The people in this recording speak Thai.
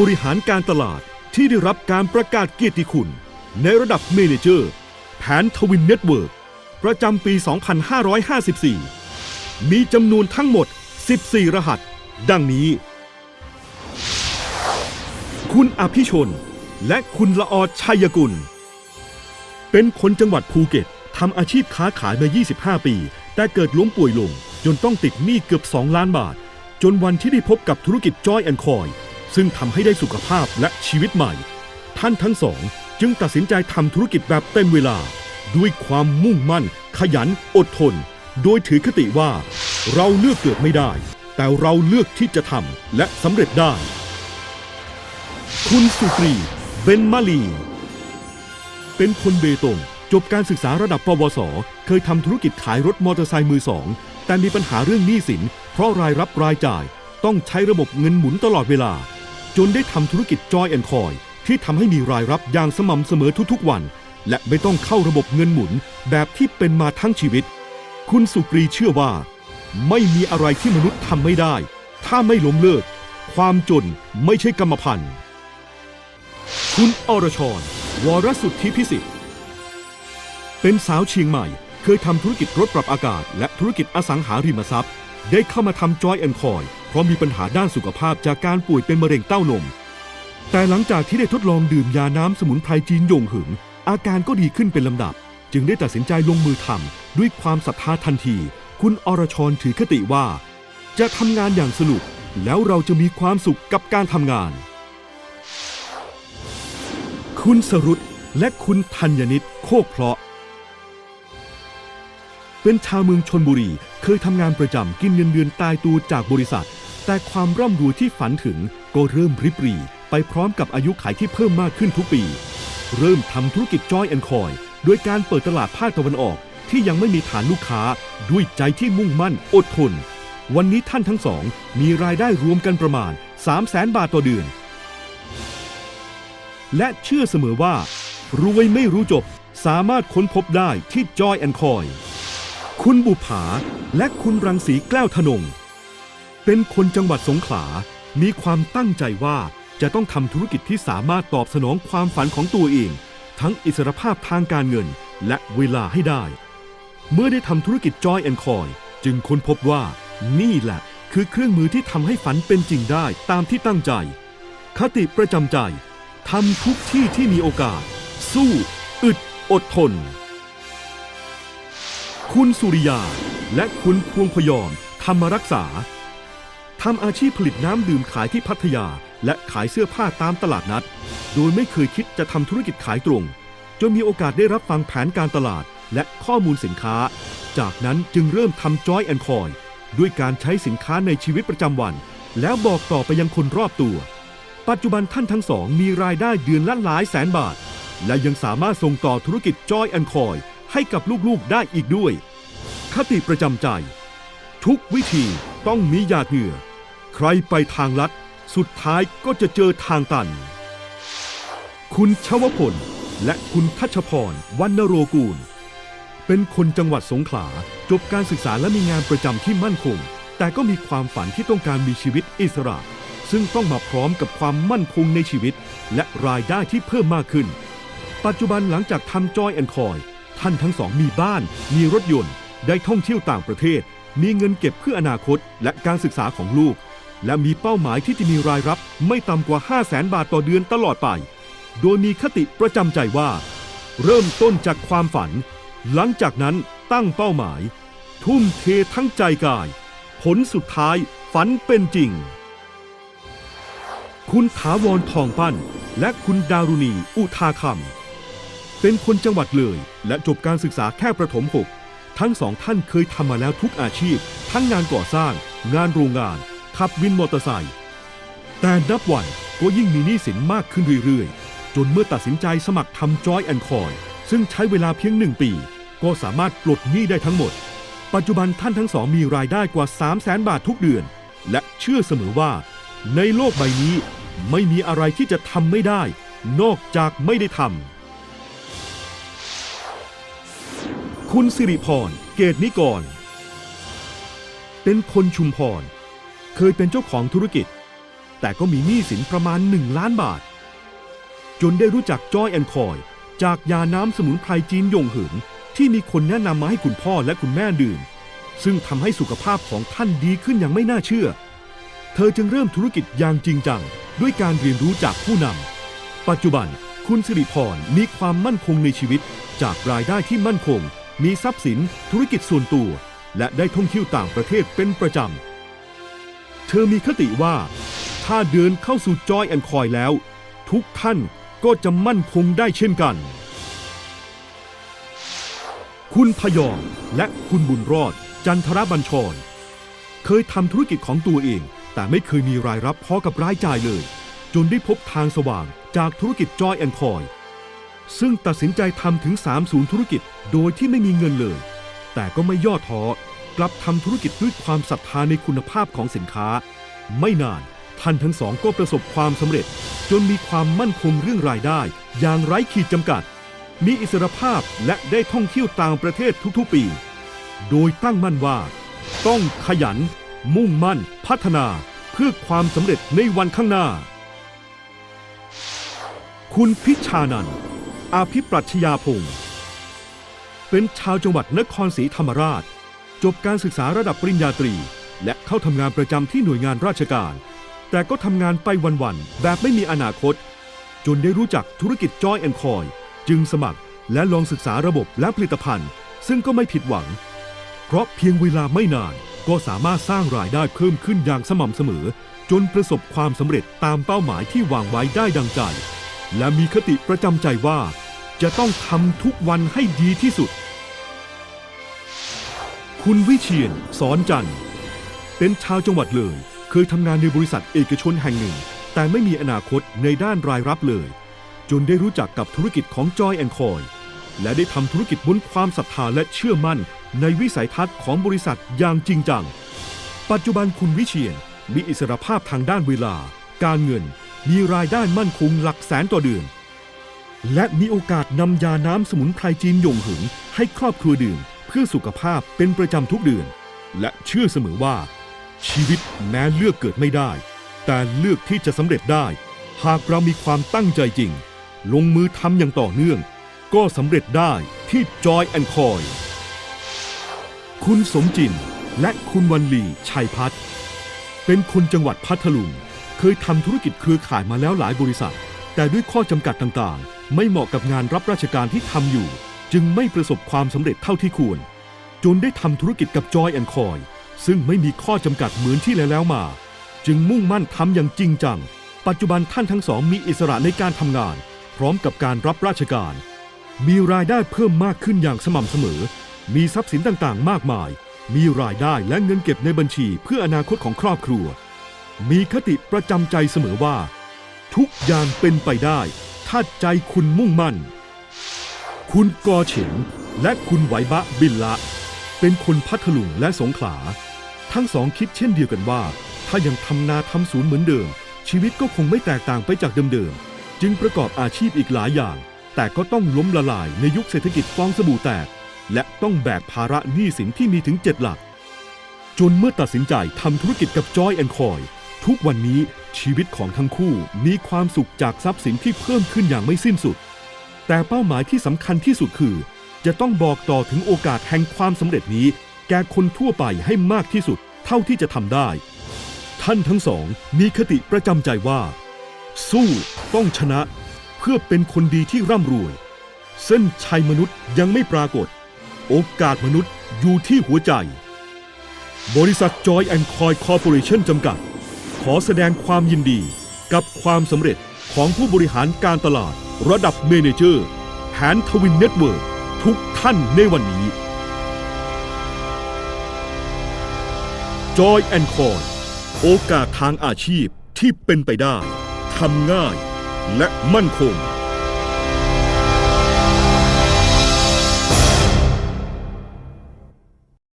บริหารการตลาดที่ได้รับการประกาศเกียรติคุณ ในระดับเมนเจอร์ แผนทวินเน็ตเวิร์กประจำปี 2554 มีจำนวนทั้งหมด 14 รหัส ดังนี้ คุณอภิชน และคุณละออชัยกุล เป็นคนจังหวัดภูเก็ตทำอาชีพค้าขายมา 25 ปี แต่เกิดล้มป่วยลง จนต้องติดหนี้เกือบ 2 ล้านบาท จนวันที่ได้พบกับธุรกิจจอยแอนคอย ซึ่งทำให้ได้สุขภาพและชีวิตใหม่ ท่านทั้งสองจึงตัดสินใจทำธุรกิจแบบเต็มเวลา ด้วยความมุ่งมั่น ขยันอดทน โดยถือคติว่า เราเลือกเกิดไม่ได้ แต่เราเลือกที่จะทำและสำเร็จได้ คุณสุกรีเบนมาลี เป็นคนเบตงจบการศึกษาระดับปวส เคยทำธุรกิจขายรถมอเตอร์ไซค์มือสอง แต่มีปัญหาเรื่องหนี้สิน เพราะรายรับรายจ่าย ต้องใช้ระบบเงินหมุนตลอดเวลา จนได้ทำธุรกิจจอยแอนคอยที่ทำให้มีรายรับอย่างสม่ำเสมอทุกๆวัน และไม่ต้องเข้าระบบเงินหมุนแบบที่เป็นมาทั้งชีวิต คุณสุกรีเชื่อว่า ไม่มีอะไรที่มนุษย์ทำไม่ได้ ถ้าไม่ล้มเลิก ความจนไม่ใช่กรรมพันธุ์ คุณอรชร วรสุทธิพิสิทธิ์เป็นสาวเชียงใหม่ เคยทำธุรกิจรถปรับอากาศ และธุรกิจอสังหาริมทรัพย์ ได้เข้ามาทำจอยแอนคอย เพราะมีปัญหาด้านสุขภาพจากการป่วยเป็นมะเร็งเต้านม แต่หลังจากที่ได้ทดลองดื่มยาน้ำสมุนไพรจีนยงหึง อาการก็ดีขึ้นเป็นลำดับ จึงได้ตัดสินใจลงมือทำด้วยความศรัทธาทันที คุณอรชรถือคติว่า จะทำงานอย่างสนุก แล้วเราจะมีความสุขกับการทำงาน คุณสรุตและคุณธัญนิตโคกเพราะเป็นชาวเมืองชนบุรี เคยทำงานประจำกินเงินเดือนตายตัวจากบริษัท แต่ความร่ำรวยที่ฝันถึงก็เริ่มริบหรี่ไปพร้อมกับอายุขายที่เพิ่มมากขึ้นทุกปี เริ่มทำธุรกิจจอยแอนคอยโดยการเปิดตลาดภาคตะวันออกที่ยังไม่มีฐานลูกค้าด้วยใจที่มุ่งมั่นอดทน วันนี้ท่านทั้งสอง มีรายได้รวมกันประมาณ 3 0 0แสนบาทต่อเดือน และเชื่อเสมอว่า รวยไม่รู้จบสามารถค้นพบได้ที่จอยแอนคอยคุณบุภาและคุณรังสีแก้วธนง เป็นคนจังหวัดสงขลา มีความตั้งใจว่าจะต้องทำธุรกิจที่สามารถตอบสนองความฝันของตัวเอง ทั้งอิสรภาพทางการเงินและเวลาให้ได้ เมื่อได้ทำธุรกิจจอยแอนคอยจึงค้นพบว่านี่แหละคือเครื่องมือที่ทำให้ฝันเป็นจริงได้ตามที่ตั้งใจ คติประจำใจทำทุกที่ที่มีโอกาส สู้ อึด อดทน คุณสุริยา และคุณพวงพยอมธรรมรักษา ทำอาชีพผลิตน้ำดื่มขายที่พัทยา และขายเสื้อผ้าตามตลาดนัด โดยไม่เคยคิดจะทำธุรกิจขายตรง จนมีโอกาสได้รับฟังแผนการตลาดและข้อมูลสินค้า จากนั้นจึงเริ่มทำจอยแอนคอยด้วยการใช้สินค้าในชีวิตประจำวัน แล้วบอกต่อไปยังคนรอบตัว ปัจจุบันท่านทั้งสองมีรายได้เดือนละหลายแสนบาท และยังสามารถส่งต่อธุรกิจจอยแอนคอยให้กับลูกๆได้อีกด้วย คติประจำใจ ทุกวิธีต้องมีหยาดเหงื่อ ใครไปทางลัด สุดท้ายก็จะเจอทางตัน คุณชวพล และคุณทัชพรวรรณโรกูล เป็นคนจังหวัดสงขลา จบการศึกษาและมีงานประจำที่มั่นคง แต่ก็มีความฝันที่ต้องการมีชีวิตอิสระ ซึ่งต้องมาพร้อมกับความมั่นคงในชีวิต และรายได้ที่เพิ่มมากขึ้น ปัจจุบันหลังจากทำจอยแอนคอย ท่านทั้งสองมีบ้าน มีรถยนต์ ได้ท่องเที่ยวต่างประเทศ มีเงินเก็บเพื่ออนาคตและการศึกษาของลูก และมีเป้าหมายที่จะมีรายรับไม่ต่ำกว่า 5 0 0แสนบาทต่อเดือนตลอดไป โดยมีคติประจำใจว่า เริ่มต้นจากความฝัน หลังจากนั้นตั้งเป้าหมาย ทุ่มเททั้งใจกาย ผลสุดท้ายฝันเป็นจริง คุณถาวรทองปั้น และคุณดารุณีอุทาคำเป็นคนจังหวัดเลย และจบการศึกษาแค่ประถมหกทั้งสองท่านเคยทำมาแล้วทุกอาชีพ ทั้งงานก่อสร้าง งานโรงงาน ขับวินมอเตอร์ไซค์แต่นับวันก็ยิ่งมีหนี้สินมากขึ้นเรื่อยๆ จนเมื่อตัดสินใจสมัครทำจอยแอนคอย ซึ่งใช้เวลาเพียงหนึ่งปี ก็สามารถปลดหนี้ได้ทั้งหมด ปัจจุบันท่านทั้งสองมีรายได้กว่า 3 0 0แสนบาททุกเดือน และเชื่อเสมอว่า ในโลกใบนี้ไม่มีอะไรที่จะทำไม่ได้ นอกจากไม่ได้ทำคุณสิริพร เกตนิกร เป็นคนชุมพร เคยเป็นเจ้าของธุรกิจ แต่ก็มีหนี้สินประมาณ 1 ล้านบาท จนได้รู้จักจอยแอนคอย จากยาน้ำสมุนไพรจีนยงเหินที่มีคนแนะนำมาให้คุณพ่อและคุณแม่ดื่ม ซึ่งทำให้สุขภาพของท่านดีขึ้นอย่างไม่น่าเชื่อ เธอจึงเริ่มธุรกิจอย่างจริงจัง ด้วยการเรียนรู้จากผู้นำปัจจุบันคุณสิริพรมีความมั่นคงในชีวิต จากรายได้ที่มั่นคง มีทรัพย์สิน ธุรกิจส่วนตัว และได้ท่องเที่ยวต่างประเทศเป็นประจำ ธอมีคติว่า ถ้าเดินเข้าสู่จอยแอนคอยแล้ว ทุกท่านก็จะมั่นคงได้เช่นกัน คุณพยอมและคุณบุญรอด จันทรบัญชร เคยทำธุรกิจของตัวเอง แต่ไม่เคยมีรายรับพอกับรายจ่ายเลย จนได้พบทางสว่างจากธุรกิจจอยแอนคอยซึ่งตัดสินใจทำถึง3ศูนย์ธุรกิจโดยที่ไม่มีเงินเลย แต่ก็ไม่ย่อท้อ กลับทำธุรกิจด้วยความศรัทธาในคุณภาพของสินค้า ไม่นานท่านทั้งสองก็ประสบความสำเร็จ จนมีความมั่นคงเรื่องรายได้ อย่างไร้ขีดจำกัด มีอิสรภาพและได้ท่องเที่ยวต่างประเทศทุกๆปี โดยตั้งมั่นว่า ต้องขยัน มุ่งมั่น พัฒนา เพื่อความสำเร็จในวันข้างหน้า คุณพิชานันท์อาภิปรัชยาพงศ์เป็นชาวจังหวัดนครศรีธรรมราช จบการศึกษาระดับปริญญาตรี และเข้าทำงานประจำที่หน่วยงานราชการ แต่ก็ทำงานไปวันๆแบบไม่มีอนาคต จนได้รู้จักธุรกิจจอยแอนคอยจึงสมัครและลองศึกษาระบบและผลิตภัณฑ์ ซึ่งก็ไม่ผิดหวัง เพราะเพียงเวลาไม่นานก็สามารถสร้างรายได้เพิ่มขึ้นอย่างสม่ำเสมอ จนประสบความสำเร็จตามเป้าหมายที่วางไว้ได้ดังใจ และมีคติประจำใจว่า จะต้องทำทุกวันให้ดีที่สุด คุณวิเชียนสอนจันทร์เป็นชาวจังหวัดเลย เคยทำงานในบริษัทเอกชนแห่งหนึ่ง แต่ไม่มีอนาคตในด้านรายรับเลย จนได้รู้จักกับธุรกิจของจอยแอนคอยและได้ทำธุรกิจบนความศรัทธาและเชื่อมั่น ในวิสัยทัศน์ของบริษัทอย่างจริงจัง ปัจจุบันคุณวิเชียนมีอิสรภาพทางด้านเวลา การเงิน มีรายได้มั่นคงหลักแสนต่อเดือน และมีโอกาสนำยาน้ำสมุนไพรจีนหยงหึงให้ครอบครัวดื่ม พื่อสุขภาพเป็นประจำทุกเดือน และเชื่อเสมอว่า ชีวิตแม้เลือกเกิดไม่ได้ แต่เลือกที่จะสำเร็จได้ หากเรามีความตั้งใจจริง ลงมือทำอย่างต่อเนื่อง ก็สำเร็จได้ที่จอยแอนคอยคุณสมจินและคุณวันลีชัยพัฒน์เป็นคนจังหวัดพัทลุงเคยทำธุรกิจเครือข่ายมาแล้วหลายบริษัท แต่ด้วยข้อจำกัดต่างๆ ไม่เหมาะกับงานรับราชการที่ทำอยู่ จึงไม่ประสบความสำเร็จเท่าที่ควร จนได้ทำธุรกิจกับจอยแอนคอย ซึ่งไม่มีข้อจำกัดเหมือนที่แล้วแล้วมา จึงมุ่งมั่นทำอย่างจริงจัง ปัจจุบันท่านทั้งสองมีอิสระในการทำงาน พร้อมกับการรับราชการ มีรายได้เพิ่มมากขึ้นอย่างสม่ำเสมอ มีทรัพย์สินต่างๆ มากมาย มีรายได้และเงินเก็บในบัญชีเพื่ออนาคตของครอบครัว มีคติประจำใจเสมอว่า ทุกอย่างเป็นไปได้ ถ้าใจคุณมุ่งมั่น คุณกอเฉินและคุณไหวบะบินละ เป็นคนพัทลุงและสงขลา ทั้งสองคิดเช่นเดียวกันว่า ถ้ายังทำนาทำสวนเหมือนเดิม ชีวิตก็คงไม่แตกต่างไปจากเดิมๆ จึงประกอบอาชีพอีกหลายอย่าง แต่ก็ต้องล้มละลายในยุคเศรษฐกิจฟองสบู่แตก และต้องแบกภาระหนี้สินที่มีถึง7หลัก จนเมื่อตัดสินใจทำธุรกิจกับจอยแอนคอย ทุกวันนี้ชีวิตของทั้งคู่มีความสุขจากทรัพย์สินที่เพิ่มขึ้นอย่างไม่สิ้นสุด แต่เป้าหมายที่สำคัญที่สุดคือ จะต้องบอกต่อถึงโอกาสแห่งความสำเร็จนี้ แก่คนทั่วไปให้มากที่สุด เท่าที่จะทำได้ ท่านทั้งสองมีคติประจำใจว่า สู้ต้องชนะ เพื่อเป็นคนดีที่ร่ำรวย เส้นชัยมนุษย์ยังไม่ปรากฏ โอกาสมนุษย์อยู่ที่หัวใจ บริษัทจอยแอนคอยคอร์ปอเรชั่นจำกัด ขอแสดงความยินดีกับความสำเร็จของผู้บริหารการตลาด ระดับเมเนเจอร์แผนทวินเน็ตเวิร์กทุกท่านในวันนี้จอยแอนคอยโอกาสทางอาชีพที่เป็นไปได้ ทำง่าย และมั่นคง